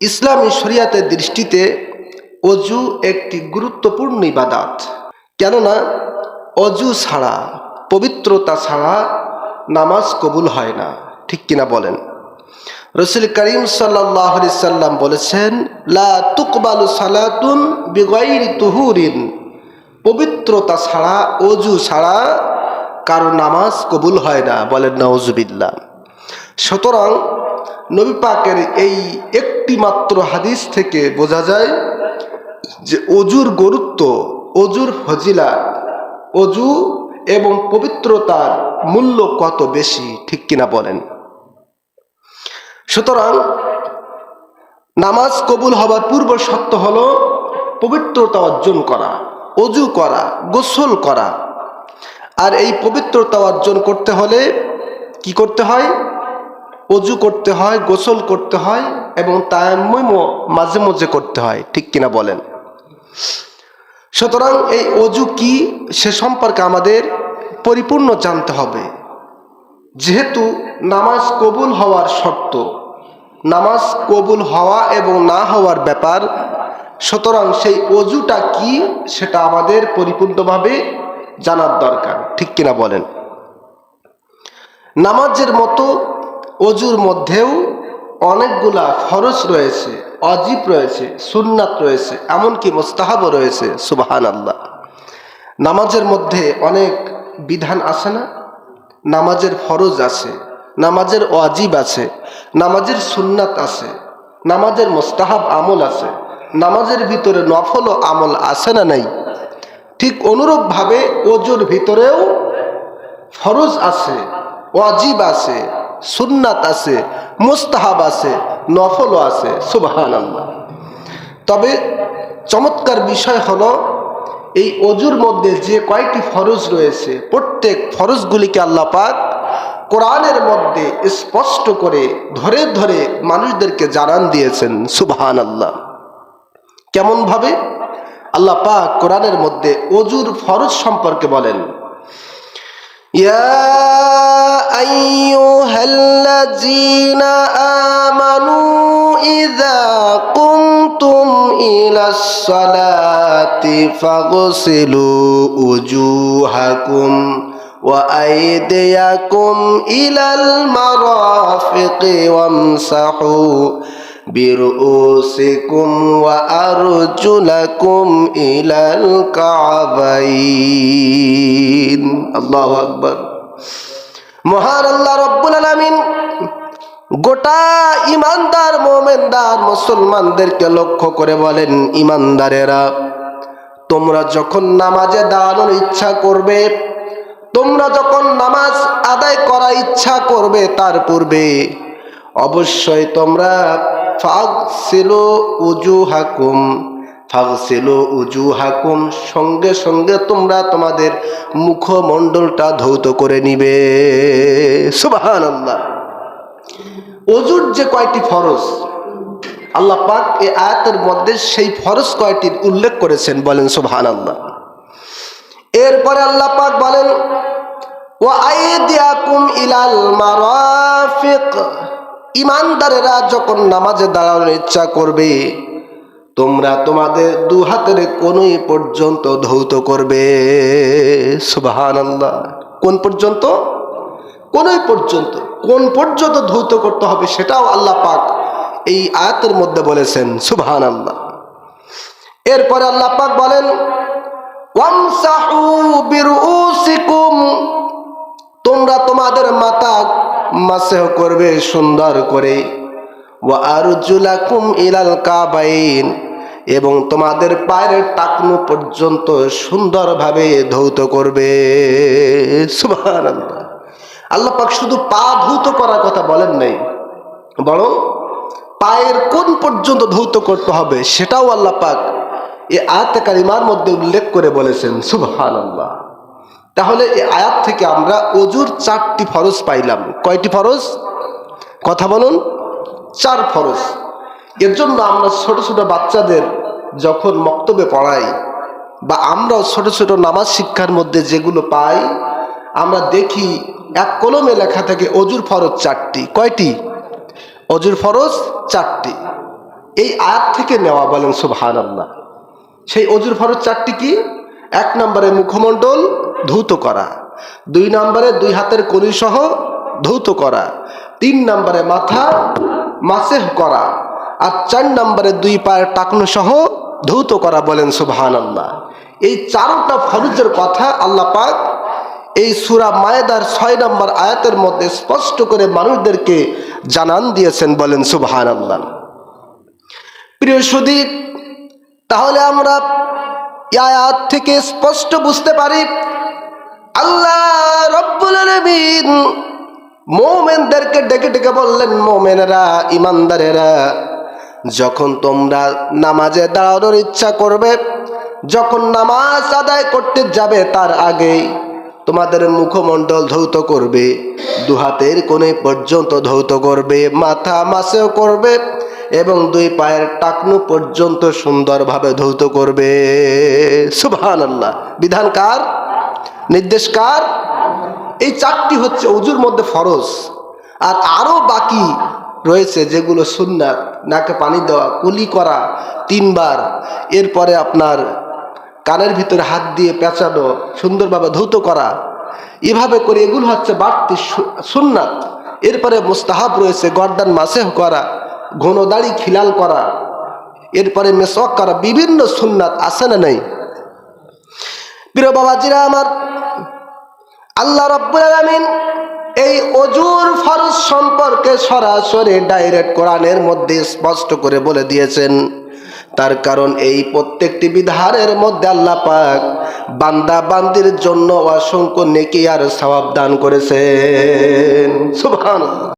ইসলামী শরিয়াতের দৃষ্টিতে অজু একটি গুরুত্বপূর্ণ ইবাদাত। কেননা, অজু ছাড়া, পবিত্রতা ছাড়া নামাজ কবুল হয় না। ঠিক কিনা বলেন? রসুল করিম সাল্লাহ সাল্লাম বলেছেন, লা তুকবালু সালাতুন তুহুরিন। পবিত্রতা ছাড়া, অজু ছাড়া কারও নামাজ কবুল হয় না বলেন না নওজুবিল্লা সুতরাং নবী পাকের এই একটি মাত্র হাদিস থেকে বোঝা যায় যে অজুর গুরুত্ব, অজুর ফজিলা, অজু এবং পবিত্রতার মূল্য কত বেশি, ঠিক কিনা বলেন। সুতরাং নামাজ কবুল হবার পূর্ব সত্য হল পবিত্রতা অর্জন করা, অজু করা, গোসল করা। আর এই পবিত্রতা অর্জন করতে হলে কি করতে হয়? অজু করতে হয়, গোসল করতে হয় এবং তায়াম্মম মাঝে মাঝে করতে হয়, ঠিক কিনা বলেন? সুতরাং এই অজু কি সে সম্পর্কে আমাদের পরিপূর্ণ জানতে হবে। যেহেতু নামাজ কবুল হওয়ার শর্ত, নামাজ কবুল হওয়া এবং না হওয়ার ব্যাপার, সুতরাং সেই অজুটা কি সেটা আমাদের পরিপূর্ণভাবে জানার দরকার, ঠিক কিনা বলেন? নামাজের মতো অজুর মধ্যেও অনেকগুলা ফরজ রয়েছে অজীব রয়েছে, সুন্নাত রয়েছে, এমনকি মোস্তাহাবও রয়েছে সুবাহান আল্লাহ নামাজের মধ্যে অনেক বিধান আছে না? নামাজের ফরজ আছে, নামাজের অজীব আছে, নামাজের সুন্নাত আছে, নামাজের মোস্তাহাব আমল আছে, নামাজের ভিতরে নফল ও আমল আছে না নাই? ঠিক অনুরূপভাবে অজুর ভিতরেও ফরজ আছে, ওয়াজিব আছে সুন্নাত আছে, মুস্তাহাব আছে, নফলও আছে সুবাহান আল্লাহ তবে চমৎকার বিষয় হলো, এই অজুর মধ্যে যে কয়েকটি ফরজ রয়েছে, প্রত্যেক ফরজগুলিকে আল্লাহ পাক কোরআনের মধ্যে স্পষ্ট করে ধরে ধরে মানুষদেরকে জানান দিয়েছেন সুবাহান আল্লাহ কেমনভাবে? আল্লাহ পাক কোরআনের মধ্যে অজুর ফরজ সম্পর্কে বলেন, ইয়া الذين آمنوا إذا قمتم إلى الصلاة فاغسلوا وجوهكم وأيديكم إلى المرافق وامسحوا برؤوسكم وأرجلكم إلى الكعبين الله أكبر মহান আল্লাহ রব্বুল আলামিন গোটা ইমানদার মোমেনদার মুসলমানদেরকে লক্ষ্য করে বলেন, ইমানদারেরা, তোমরা যখন নামাজে দাঁড়ানোর ইচ্ছা করবে, তোমরা যখন নামাজ আদায় করা ইচ্ছা করবে তার পূর্বে অবশ্যই তোমরা ফাগসিলু উজু হাকুম ফাগসিলু উজু হাকুম সঙ্গে সঙ্গে তোমরা তোমাদের মুখমণ্ডলটা ধৌত করে নিবে। সুবাহান আল্লাহ অজুর যে কয়টি ফরজ, আল্লাহ পাক এই আয়াতের মধ্যে সেই ফরজ কয়টির উল্লেখ করেছেন বলেন সুবহান আল্লাহ এরপরে আল্লাহ পাক বলেন ও আইদিয়াকুম ইলাল মারাফিক। ইমানদারেরা যখন নামাজে দাঁড়ানোর ইচ্ছা করবে তোমরা তোমাদের দু হাতের কোনই পর্যন্ত ধৌত করবে। আল্লাহ কোন পর্যন্ত? কোনই পর্যন্ত? কোন পর্যন্ত ধৌত করতে হবে সেটাও আল্লাহ পাক এই আয়াতের মধ্যে বলেছেন সুবহান আল্লাহ এরপরে আল্লাহ পাক বলেন তোমরা তোমাদের মাতা মাসেহ করবে সুন্দর করে। ওয়া আরজুলাকুম ইলাল কাবাইন এবং তোমাদের পায়ের টাকনু পর্যন্ত সুন্দরভাবে ধৌত করবে। আল্লাহ পাক শুধু পা ধৌত করার কথা বলেন নাই, বরং পায়ের কোন পর্যন্ত ধৌত করতে হবে, সেটাও আল্লাহ পাক এই আয়াত কারিমার মধ্যে উল্লেখ করে বলেছেন সুবহান আল্লাহ তাহলে এই আয়াত থেকে আমরা অজুর চারটি ফরজ পাইলাম। কয়টি ফরজ? কথা বলুন, চার ফরজ। এর জন্য আমরা ছোট ছোট বাচ্চাদের যখন মক্তবে পড়াই বা আমরাও ছোট ছোট নামাজ শিক্ষার মধ্যে যেগুলো পাই, আমরা দেখি এক কলমে লেখা থাকে অজুর ফরজ চারটি। কয়টি? অজুর ফরজ চারটি। এই আয়াত থেকে নেওয়া বলেন সুবহান আল্লাহ সেই অজুর ফরজ চারটি কি? এক নম্বরে মুখমণ্ডল ধৌত করা, দুই নম্বরে দুই হাতের কলি সহ ধৌত করা, তিন নম্বরে মাথা মাসেহ করা আর চার নম্বরে দুই পায়ের টাকনো সহ ধৌত করা বলেন সুবহান আল্লাহ এই চারোটা ফরজের কথা আল্লাহ পাক এই সুরা মায়েদার ছয় নম্বর আয়াতের মধ্যে স্পষ্ট করে মানুষদেরকে জানান দিয়েছেন বলেন সুবহান আল্লাহ প্রিয় সুদীপ, তাহলে আমরা আয়াত থেকে স্পষ্ট বুঝতে পারি, আল্লাহ রব্বুল মোমেনদেরকে ডেকে ডেকে বললেন, মোমেনেরা, ইমানদারেরা যখন তোমরা নামাজে দাঁড়ানোর ইচ্ছা করবে, যখন নামাজ আদায় করতে যাবে তার আগেই তোমাদের মুখমণ্ডল ধৌত করবে, দুহাতের কোণে পর্যন্ত ধৌত করবে, মাথা মাসেও করবে এবং দুই পায়ের টাকনু পর্যন্ত সুন্দরভাবে ধৌত করবে। সুবহান আল্লাহ বিধান কার? নির্দেশ কার? এই চারটি হচ্ছে অজুর মধ্যে ফরজ। আর আরও বাকি রয়েছে, যেগুলো সুন্নাত নাকে পানি দেওয়া, কুলি করা তিনবার। এরপরে আপনার কানের ভিতরে হাত দিয়ে পেঁচানো, সুন্দরভাবে ধৌত করা। এভাবে করে এগুলো হচ্ছে বাড়তি সুন্নাত এরপরে মুস্তাহাব রয়েছে, গর্দান মাসেহ করা, ঘন দাড়ি খিলাল করা। এরপরে মেসক করা, বিভিন্ন সুন্নাত আছে না নেই? প্রিয় বাবাজিরা আমার, আল্লাহ রব্বুল আলামিন এই অজুর ফরজ সম্পর্কে সরাসরি ডাইরেক্ট কোরআনের মধ্যে স্পষ্ট করে বলে দিয়েছেন। তার কারণ এই প্রত্যেকটি বিধানের মধ্যে আল্লাহ পাক বান্দা বান্দির জন্য অসংখ্য নেকি আর সবাব দান করেছেন। সুবহানাল্লাহ।